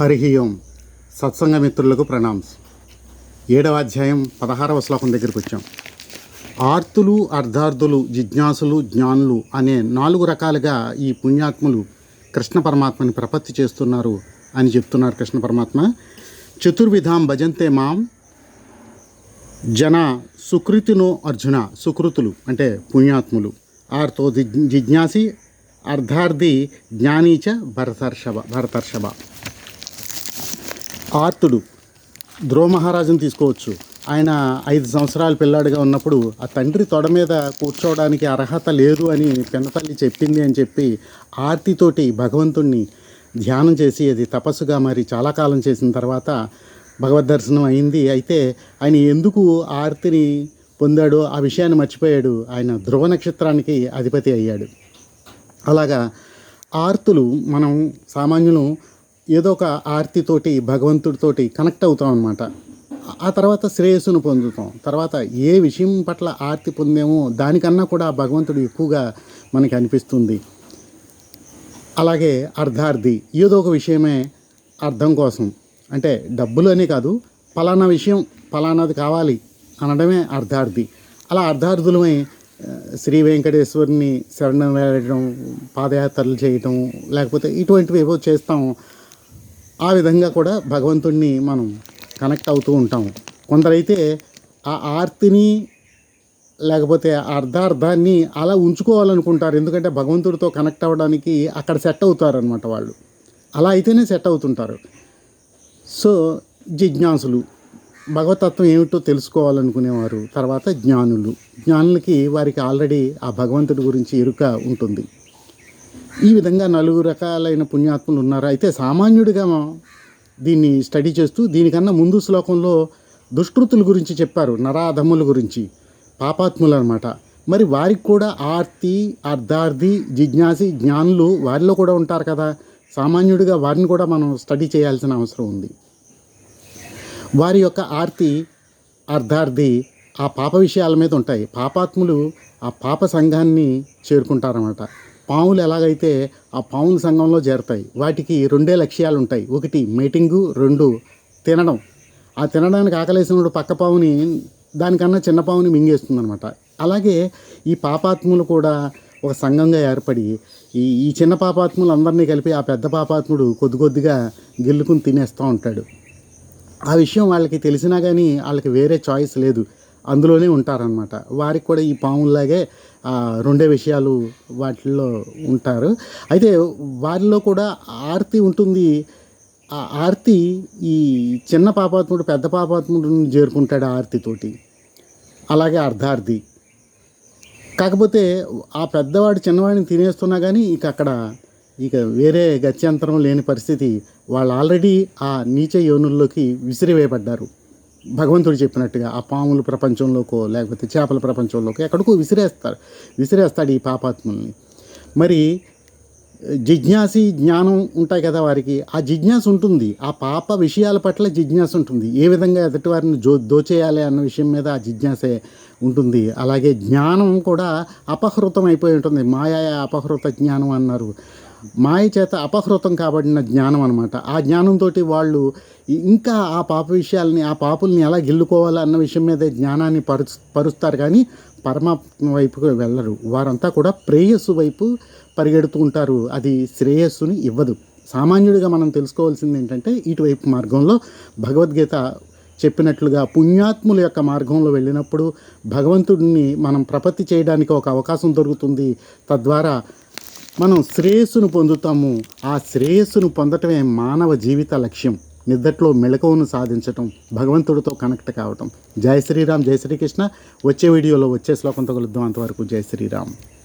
హరి ఓం సత్సంగ మిత్రులకు ప్రణామ్స్ ఏడవ అధ్యాయం పదహారవ శ్లోకం దగ్గరికి వచ్చాం. ఆర్తులు అర్ధార్థులు జిజ్ఞాసులు జ్ఞానులు అనే నాలుగు రకాలుగా ఈ పుణ్యాత్ములు కృష్ణ పరమాత్మని ప్రపత్తి చేస్తున్నారు అని చెప్తున్నారు కృష్ణ పరమాత్మ. చతుర్విధాం భజంతే మాం జన సుకృతినో అర్జున సుకృతులు అంటే పుణ్యాత్ములు. ఆర్తో జిజ్- జిజ్ఞాసి అర్ధార్థి జ్ఞానీచ భరతర్షభ భరతర్షభ. ఆర్తుడు ధ్రువ మహారాజును తీసుకోవచ్చు. ఆయన ఐదు సంవత్సరాల పిల్లాడిగా ఉన్నప్పుడు ఆ తండ్రి తొడ మీద కూర్చోవడానికి అర్హత లేదు అని పిన్నతల్లి చెప్పింది అని చెప్పి ఆర్తితోటి భగవంతుణ్ణి ధ్యానం చేసి అది తపస్సుగా మరి చాలా కాలం చేసిన తర్వాత భగవద్ దర్శనం అయింది. అయితే ఆయన ఎందుకు ఆర్తిని పొందాడో ఆ విషయాన్ని మర్చిపోయాడు. ఆయన ధ్రువ నక్షత్రానికి అధిపతి అయ్యాడు. అలాగా ఆర్తులు మనం సామాన్యులు ఏదో ఒక ఆర్తితోటి భగవంతుడితోటి కనెక్ట్ అవుతాం అనమాట ఆ తర్వాత శ్రేయస్సును పొందుతాం. తర్వాత ఏ విషయం పట్ల ఆర్తి పొందామో దానికన్నా కూడా భగవంతుడు ఎక్కువగా మనకి అనిపిస్తుంది. అలాగే అర్ధార్థి ఏదో ఒక విషయమే అర్థం కోసం. అంటే డబ్బులు అనే కాదు ఫలానా విషయం ఫలానాది కావాలి అనడమే అర్ధార్థి అలా అర్ధార్థులమై శ్రీ వెంకటేశ్వరుని శరణం వేయడం పాదయాత్రలు చేయటం లేకపోతే ఇటువంటివి ఏవో చేస్తాం. ఆ విధంగా కూడా భగవంతుడిని మనం కనెక్ట్ అవుతూ ఉంటాం. కొందరైతే ఆ ఆర్తిని లేకపోతే అర్ధార్థాన్ని అలా ఉంచుకోవాలనుకుంటారు. ఎందుకంటే భగవంతుడితో కనెక్ట్ అవ్వడానికి అక్కడ సెట్ అవుతారనమాట వాళ్ళు. అలా అయితేనే సెట్ అవుతుంటారు. సో జిజ్ఞాసులు. భగవతత్వం ఏమిటో తెలుసుకోవాలనుకునేవారు. తర్వాత జ్ఞానులు. జ్ఞానులకి వారికి ఆల్రెడీ ఆ భగవంతుడి గురించి ఎరుక ఉంటుంది. ఈ విధంగా నలుగు రకాలైన పుణ్యాత్ములు ఉన్నారు? అయితే సామాన్యుడిగా దీన్ని స్టడీ చేస్తూ దీనికన్నా ముందు శ్లోకంలో దుష్కృతుల గురించి చెప్పారు నరాధముల గురించి పాపాత్ములు అనమాట మరి వారికి కూడా ఆర్తి అర్ధార్థి జిజ్ఞాసి జ్ఞానులు వారిలో కూడా ఉంటారు కదా. సామాన్యుడిగా వారిని కూడా మనం స్టడీ చేయాల్సిన అవసరం ఉంది. వారి యొక్క ఆర్తి అర్ధార్థి ఆ పాప విషయాల మీద ఉంటాయి. పాపాత్ములు ఆ పాప సంఘాన్ని చేరుకుంటారన్నమాట. పాములు ఎలాగైతే ఆ పాముల సంఘంలో చేరతాయి వాటికి రెండే లక్ష్యాలు ఉంటాయి ఒకటి మీటింగు రెండు తినడం. ఆ తినడానికి ఆకలేసినప్పుడు పక్క పావుని దానికన్నా చిన్న పావుని మింగేస్తుందనమాట అలాగే ఈ పాపాత్ములు కూడా ఒక సంఘంగా ఏర్పడి ఈ ఈ చిన్న పాపాత్ములు అందరినీ కలిపి ఆ పెద్ద పాపాత్ముడు కొద్ది కొద్దిగా గిల్లుకుని తినేస్తూ ఉంటాడు. ఆ విషయం వాళ్ళకి తెలిసినా కానీ వాళ్ళకి వేరే చాయిస్ లేదు. అందులోనే ఉంటారనమాట వారికి కూడా ఈ పాముల్లాగే రెండే విషయాలు వాటిల్లో ఉంటారు. అయితే వారిలో కూడా ఆర్తి ఉంటుంది. ఆ ఆర్తి ఈ చిన్న పాపాత్ముడు పెద్ద పాపాత్ముడిని చేరుకుంటాడు ఆ ఆర్తితోటి అలాగే అర్ధార్థి కాకపోతే ఆ పెద్దవాడు చిన్నవాడిని తినేస్తున్నా కానీ ఇక అక్కడ ఇక వేరే గత్యంతరం లేని పరిస్థితి. వాళ్ళు ఆల్రెడీ ఆ నీచ యోనుల్లోకి విసిరివేయబడ్డారు. భగవంతుడు చెప్పినట్టుగా ఆ పాముల ప్రపంచంలోకో లేకపోతే చేపల ప్రపంచంలోకో ఎక్కడికో విసిరేస్తారు. విసిరేస్తాడు ఈ పాపాత్ముల్ని. మరి జిజ్ఞాసి జ్ఞానం ఉంటాయి కదా వారికి. ఆ జిజ్ఞాస ఉంటుంది. ఆ పాప విషయాల పట్ల జిజ్ఞాస ఉంటుంది. ఏ విధంగా ఎదుటి వారిని జో దోచేయాలి అన్న విషయం మీద ఆ జిజ్ఞాసే ఉంటుంది. అలాగే జ్ఞానం కూడా అపహృతం అయిపోయి ఉంటుంది. మాయా అపహృత జ్ఞానం అన్నారు. మాయ చేత అపహృతం కాబడిన జ్ఞానం అనమాట ఆ జ్ఞానంతో వాళ్ళు ఇంకా ఆ పాప విషయాల్ని ఆ పాపుల్ని ఎలా గిల్లుకోవాలి అన్న విషయం మీద జ్ఞానాన్ని పరు పరుస్తారు కానీ పరమాత్మ వైపుకు వెళ్ళరు. వారంతా కూడా ప్రేయస్సు వైపు పరిగెడుతూ ఉంటారు. అది శ్రేయస్సుని ఇవ్వదు. సామాన్యుడిగా మనం తెలుసుకోవాల్సింది ఏంటంటే ఇటువైపు మార్గంలో భగవద్గీత చెప్పినట్లుగా పుణ్యాత్ముల యొక్క మార్గంలో వెళ్ళినప్పుడు భగవంతుడిని మనం ప్రపత్తి చేయడానికి ఒక అవకాశం దొరుకుతుంది. తద్వారా మనం శ్రేయస్సును పొందుతాము. ఆ శ్రేయస్సును పొందటమే మానవ జీవిత లక్ష్యం. నిద్దట్లో మెళకువను సాధించటం భగవంతుడితో కనెక్ట్ కావటం. జై శ్రీరామ్ జై శ్రీకృష్ణ. వచ్చే వీడియోలో వచ్చే శ్లోకంతో కలుద్దాం అంతవరకు. జై శ్రీరామ్.